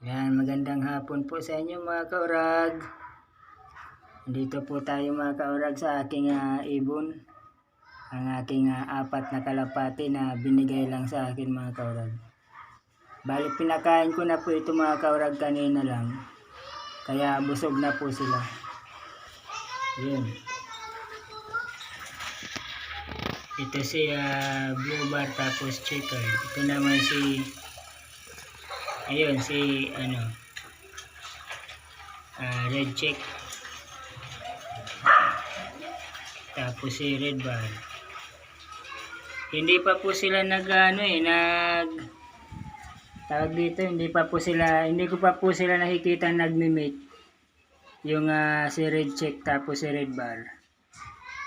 Yan, magandang hapon po sa inyo mga kaurag. Dito po tayo mga kaurag sa aking ah, ibon. Ang aking ah, apat na kalapati na binigay lang sa akin mga kaurag. Bali pinakain ko na po ito mga kaurag kanina lang. Kaya busog na po sila. Yun. Ito si ah, Blue Bar tapos Chicken. Ito naman si Ayun, si ano, ah, red check. Tapos si red bar. Hindi pa po sila nag ano eh, nag tawag dito, hindi pa po sila, hindi ko pa po sila nakikita nagmi-mate. Yung ah, si red check tapos si red bar.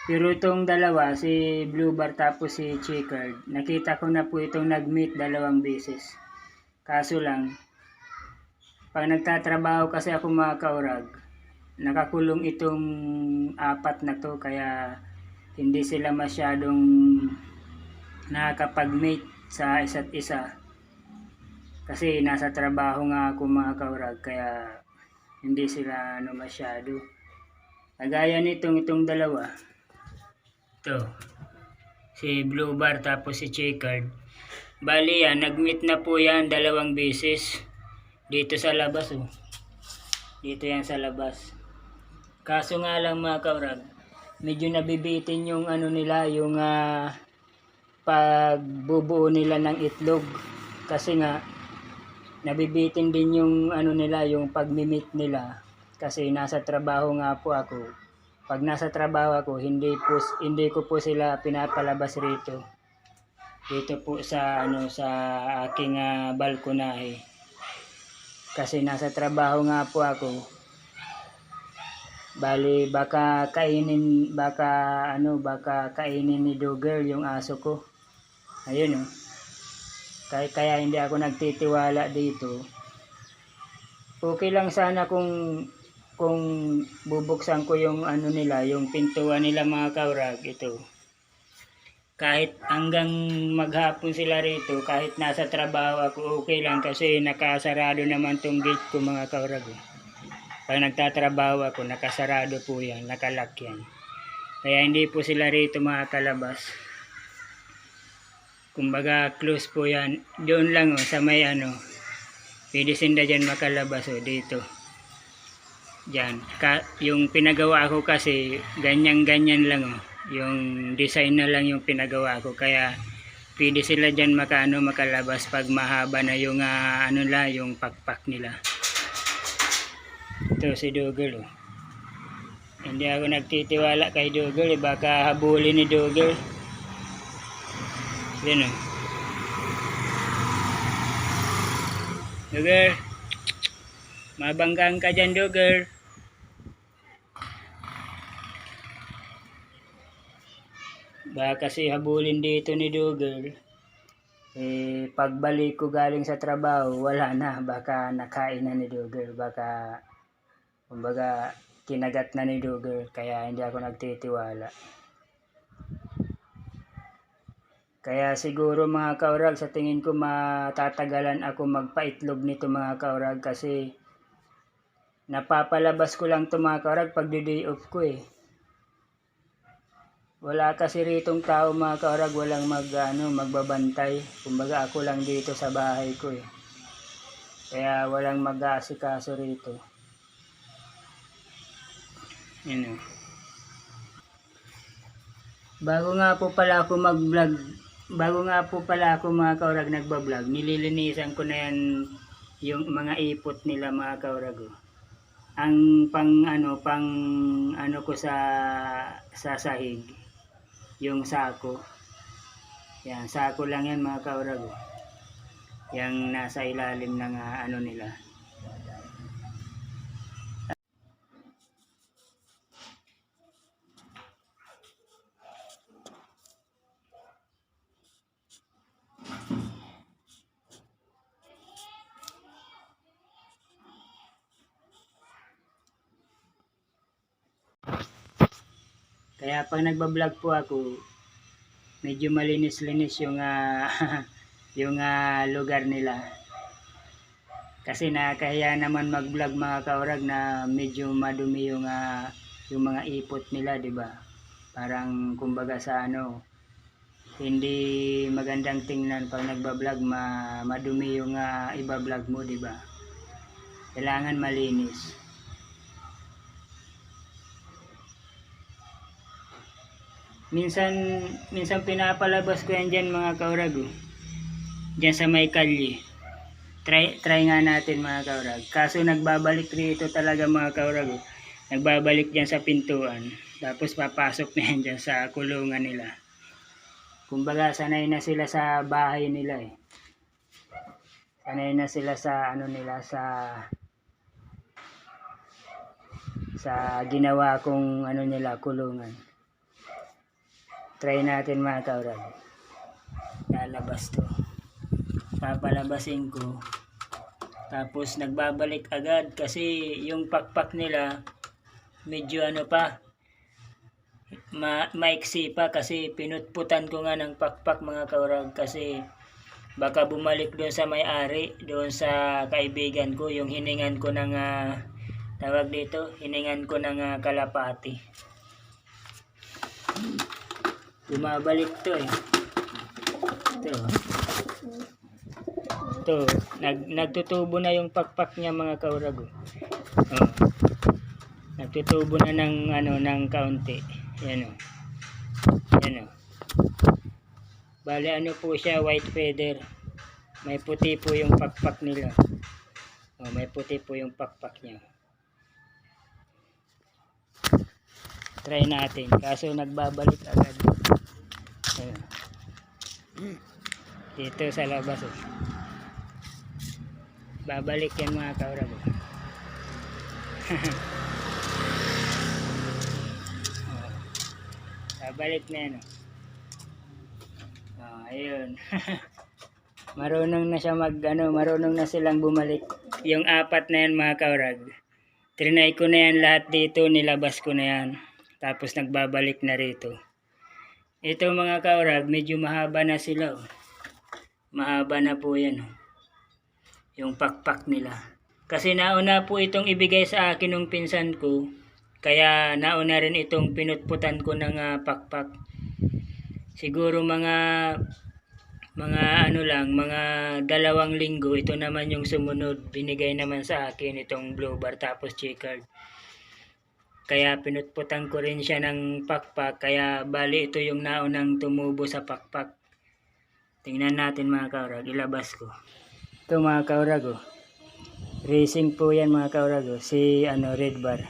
Pero itong dalawa, si blue bar tapos si checkered, nakita ko na po itong nag-meet dalawang beses. Kaso lang, pag nagtatrabaho kasi ako mga kaurag, nakakulong itong apat na to kaya hindi sila masyadong nakakapag-mate sa isa't isa. Kasi nasa trabaho nga ako mga kaurag kaya hindi sila ano masyado. Kagaya nitong itong dalawa. Ito. Si Blue Bar tapos si Checkered. Bali yan, nag-meet na po yan dalawang beses. Dito sa labas oh. Dito yan sa labas. Kaso nga lang mga kaurag, medyo nabibitin yung ano nila, yung ah, pagbubuo nila ng itlog. Kasi nga, nabibitin din yung ano nila, yung pagmimit nila. Kasi nasa trabaho nga po ako. Pag nasa trabaho ako, hindi po hindi ko po sila pinapalabas rito dito po sa ano sa aking uh, balkonahe. Kasi nasa trabaho nga po ako. Bali baka kainin baka ano baka kainin ni Dogger yung aso ko. Ayun oh. Kaya, kaya hindi ako nagtitiwala dito. Okay lang sana kung kung bubuksan ko yung ano nila yung pintuan nila mga kaurag. Ito kahit hanggang maghapon sila rito, kahit nasa trabaho ako, okay lang kasi nakasarado naman tong gate ko mga kaurag. eh. Pag nagtatrabaho ako, nakasarado po yan, nakalock yan. Kaya hindi po sila rito makakalabas. Kumbaga close po yan. Doon lang oh, sa may ano, pwede sinda dyan makalabas oh, dito. Diyan. Ka, yung pinagawa ko kasi, ganyan-ganyan lang oh yung design na lang yung pinagawa ko. Kaya pwede sila dyan makaano makalabas pag mahaba na yung ah, ano la yung pakpak nila. Ito si Dogel oh. hindi ako nagtitiwala kay Dogel eh. baka habulin ni Dogel. Yun oh. Dogel mabanggang ka dyan Dogel Baka kasi habulin dito ni Dugel. Eh, pagbalik ko galing sa trabaho, wala na. Baka nakain na ni Dugel. Baka, kumbaga, kinagat na ni Dugel. Kaya hindi ako nagtitiwala. Kaya siguro mga kaurag, sa tingin ko matatagalan ako magpaitlog nito mga kaurag kasi napapalabas ko lang to mga kaurag pag day off ko eh. Wala kasi ritong tao mga kaurag, walang mag, ano, magbabantay. Kumbaga ako lang dito sa bahay ko eh. Kaya walang mag-aasikaso rito. Yun oh. Bago nga po pala ako mag-vlog, bago nga po pala ako mga kaurag nagbablog, nililinisan ko na yan yung mga ipot nila mga kaurag. Oh. Ang pang ano, pang ano ko sa sa sahig yung sako. Yan, sako lang yan mga kaurag. oh. Yang nasa ilalim ng ah, ano nila. Kaya pag nagbablog po ako, medyo malinis-linis yung ah, yung ah, lugar nila. Kasi nakakahiya naman mag-vlog mga kaurag na medyo madumi yung, ah, yung mga ipot nila, di ba? Parang kumbaga sa ano, hindi magandang tingnan pag nagba-vlog ma madumi yung ah, iba-vlog mo, di ba? Kailangan malinis. Minsan minsan pinapalabas ko yan dyan mga kaurag. Oh. Diyan sa may kalye. Try, try nga natin mga kaurag. Kaso nagbabalik rito talaga mga kaurag. oh. Nagbabalik dyan sa pintuan. Tapos papasok na yan dyan sa kulungan nila. Kumbaga sanay na sila sa bahay nila eh. Sanay na sila sa ano nila sa sa ginawa kong ano nila kulungan. Try natin mga kaurag. Lalabas to. Papalabasin ko. Tapos nagbabalik agad kasi yung pakpak nila medyo ano pa ma maiksi pa kasi pinutputan ko nga ng pakpak mga kaurag kasi baka bumalik doon sa may-ari doon sa kaibigan ko yung hiningan ko ng ah, tawag dito hiningan ko ng ah, kalapati bumabalik to eh. Ito. Ito nag, nagtutubo na yung pakpak niya mga kaurag oh. Oh. nagtutubo na ng ano ng kaunti. Yan o yan o bali ano po siya white feather. May puti po yung pakpak nila. Oh, may puti po yung pakpak niya. Try natin. Kaso nagbabalik agad Ayan. dito sa labas oh. babalik yan mga kaurag oh. Oh. babalik na yan oh. Oh, ayun marunong na siya mag ano marunong na silang bumalik yung apat na yan mga kaurag trinay ko na yan lahat dito nilabas ko na yan tapos nagbabalik na rito ito mga kaurag medyo mahaba na sila oh. mahaba na po yan oh. yung pakpak nila kasi nauna po itong ibigay sa akin ng pinsan ko kaya nauna rin itong pinutputan ko ng ah, pakpak siguro mga mga ano lang, mga dalawang linggo, ito naman yung sumunod, binigay naman sa akin itong blue bar tapos checkered. Kaya pinutputan ko rin siya ng pakpak, kaya bali ito yung naunang tumubo sa pakpak. Tingnan natin mga kaurag, ilabas ko. Ito mga kaurag, oh. racing po yan mga kaurag, oh. si ano, red bar.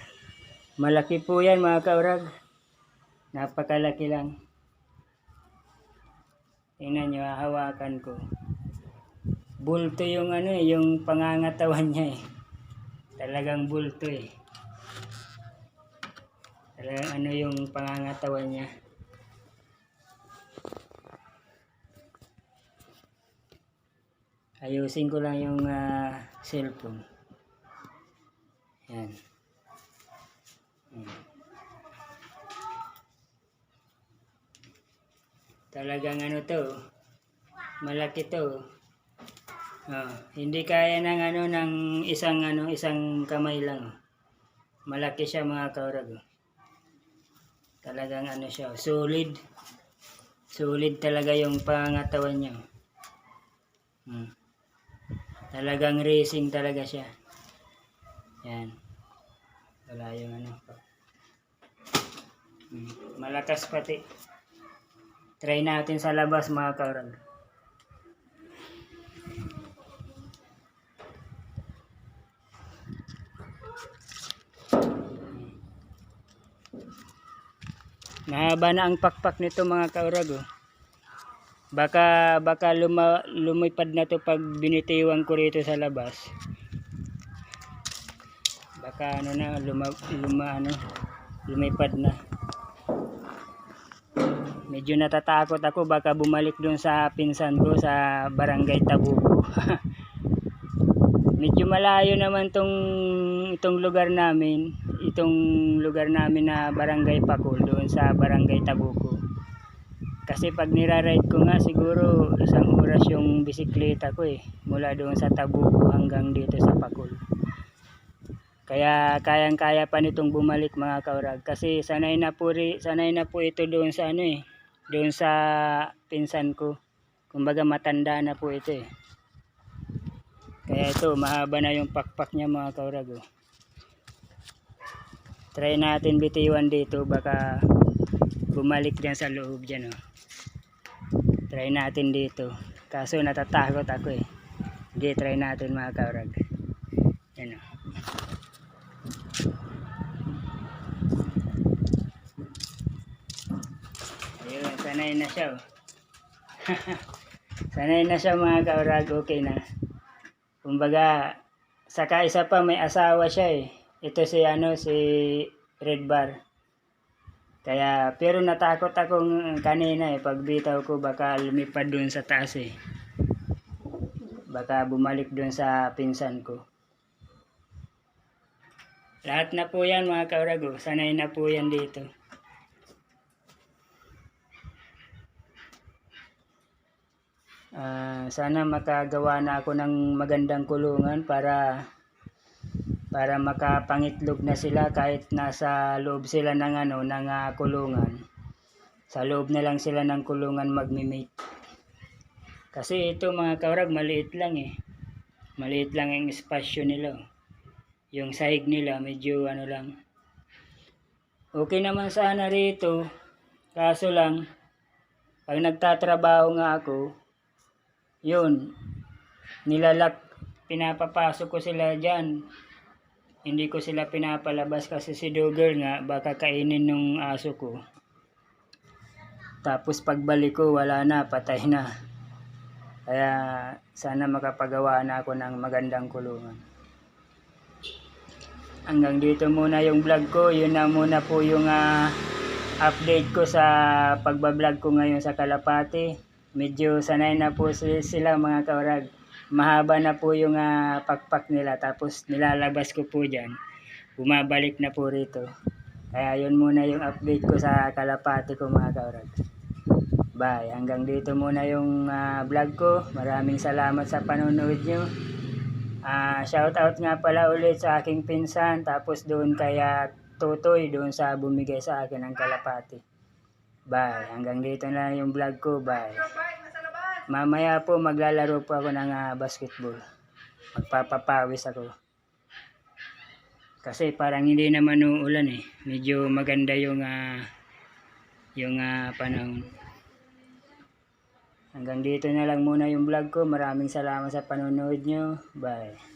Malaki po yan mga kaurag, napakalaki lang. Tingnan nyo, hawakan ko. Bulto yung ano eh, yung pangangatawan niya eh. Talagang bulto eh. Talagang ano yung pangangatawan niya. Ayusin ko lang yung ah, cellphone. Yan. Hmm. Talagang ano to, malaki to. Ah, hindi kaya ng ano ng isang ano isang kamay lang. Malaki siya mga kaurag. oh. Talagang ano siya, solid. Solid talaga yung pangatawan niya. Hmm. Talagang racing talaga siya. Yan. Wala yung ano. Hmm. Malakas pati. Try natin sa labas mga kaurag. Mahaba na ang pakpak nito mga kaurag oh. Baka baka luma, lumipad na to pag binitiwan ko rito sa labas. Baka ano na luma, luma ano lumipad na medyo natatakot ako baka bumalik doon sa pinsan ko sa barangay Tabuco medyo malayo naman tong itong lugar namin itong lugar namin na barangay Pakul doon sa barangay Tabuco Kasi pag niraride ko nga siguro isang oras yung bisikleta ko eh. Mula doon sa Tabuco hanggang dito sa Pakul. Kaya kayang-kaya pa nitong bumalik mga kaurag. Kasi sanay na po, sanay na po ito doon sa ano eh. Doon sa pinsan ko. Kumbaga matanda na po ito eh. Kaya ito, mahaba na yung pakpak niya mga kaurag. Oh. Try natin bitiwan dito. Baka bumalik dyan sa loob dyan. Oh. Try natin dito. Kaso natatakot ako eh. Hindi, try natin mga kaurag. Yan oh. Ayun, sanay na siya oh. sanay na siya mga kaurag. Okay na. Kumbaga, saka isa pa may asawa siya eh. Ito si ano, si Red Bar. Kaya, pero natakot akong kanina eh, pag bitaw ko baka lumipad dun sa taas eh. Baka bumalik dun sa pinsan ko. Lahat na po yan mga kaurago, sanay na po yan dito. Ah, sana makagawa na ako ng magandang kulungan para para makapangitlog na sila kahit nasa loob sila ng ano ng ah, kulungan. Sa loob na lang sila ng kulungan magmi-mate. Kasi ito mga kaurag maliit lang eh. Maliit lang yung espasyo nila. oh. Yung sahig nila medyo ano lang. Okay naman sana rito. Kaso lang pag nagtatrabaho nga ako, yun, nilalak, pinapapasok ko sila dyan. Hindi ko sila pinapalabas kasi si Dogger nga, baka kainin nung aso ko. Tapos pagbalik ko, wala na, patay na. Kaya sana makapagawa na ako ng magandang kulungan. Hanggang dito muna yung vlog ko. Yun na muna po yung ah, update ko sa pagbablog ko ngayon sa Kalapati. Medyo sanay na po si- sila mga kaurag. Mahaba na po yung ah, pakpak nila tapos nilalabas ko po dyan. Bumabalik na po rito. Kaya yun muna yung update ko sa Kalapati ko mga kaurag. Bye. Hanggang dito muna yung ah, vlog ko. Maraming salamat sa panonood nyo. Ah, shout out nga pala ulit sa aking pinsan tapos doon kaya Totoy doon sa bumigay sa akin ng kalapati. Bye. Hanggang dito na yung vlog ko. Bye. Mamaya po maglalaro po ako ng ah, basketball. Magpapapawis ako. Kasi parang hindi naman uulan eh. Medyo maganda yung ah, yung ah, panahon. Hanggang dito na lang muna yung vlog ko. Maraming salamat sa panonood nyo. Bye.